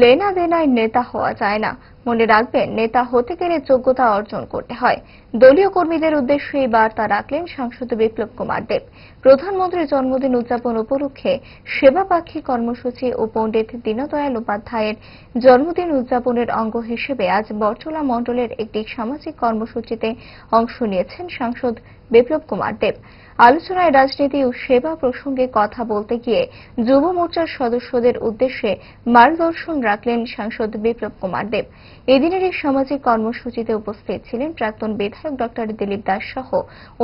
লেনা দেনায় নেতা হওয়া যায় না মনে রাখবেন, নেতা হতে গেলে যোগ্যতা অর্জন করতে হয়। দলীয় কর্মীদের উদ্দেশ্যে এই বার্তা রাখলেন সাংসদ বিপ্লব কুমার দেব। প্রধানমন্ত্রীর জন্মদিন উদযাপন উপলক্ষে সেবাপাক্ষী কর্মসূচি ও পণ্ডিত দীনদয়াল উপাধ্যায়ের জন্মদিন উদযাপনের অঙ্গ হিসেবে আজ বটতলা মণ্ডলের একটি সামাজিক কর্মসূচিতে অংশ নিয়েছেন সাংসদ বিপ্লব কুমার দেব। আলোচনায় রাজনীতি ও সেবা প্রসঙ্গে কথা বলতে গিয়ে যুব মোর্চার সদস্যদের উদ্দেশ্যে মার্গদর্শন রাখলেন সাংসদ বিপ্লব কুমার দেব। এদিনের এই সামাজিক কর্মসূচিতে উপস্থিত ছিলেন প্রাক্তন বিধায়ক ডক্টর দিলীপ দাস সহ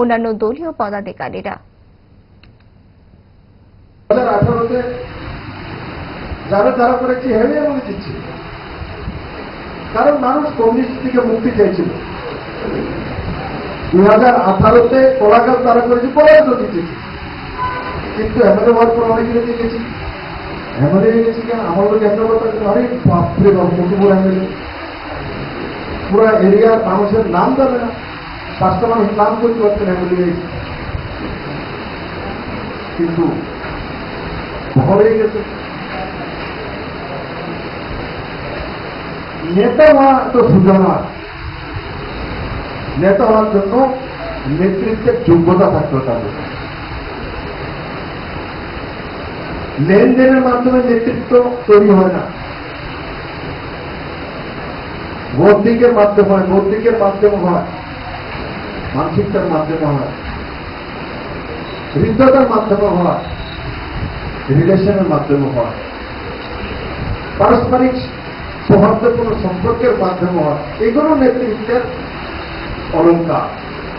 অন্যান্য দলীয় পদাধিকারীরা। বলে কারণ মানুষ কমিউনিস্ট থেকে মুক্তি চাইছিল। দুই হাজার আঠারোতে কোলাঘাট তারা করেছি পলায়ন দিতেছি। কিন্তু এমএলএ হওয়ার পর অনেক কিছু গেছি এমএলএ গেছি কেন? আমার লোক একটা কথা আরে বাপরে বাপ বড় এমএলএ। পুরো এরিয়ার মানুষের নাম জানে না। পাঁচটা মানুষ নাম করতে এমএলএ হয়েছে কিন্তু হয়ে গেছে। নেতা হওয়া তো সুযোগ নেতা হওয়ার জন্য নেতৃত্বের যোগ্যতা থাকতে হবে লেনদেনের মাধ্যমে নেতৃত্ব তৈরি হয় না। দিকের মাধ্যমে হয় দিকের মাধ্যমে হয়। মানসিকতার মাধ্যমে হয়। হৃদয়তার মাধ্যমে হয়। রিলেশনের মাধ্যমে হয়। পারস্পরিক সৌহার্দ্যপূর্ণ সম্পর্কের মাধ্যমে হয়। এগুলো নেতৃত্বের অলঙ্কার।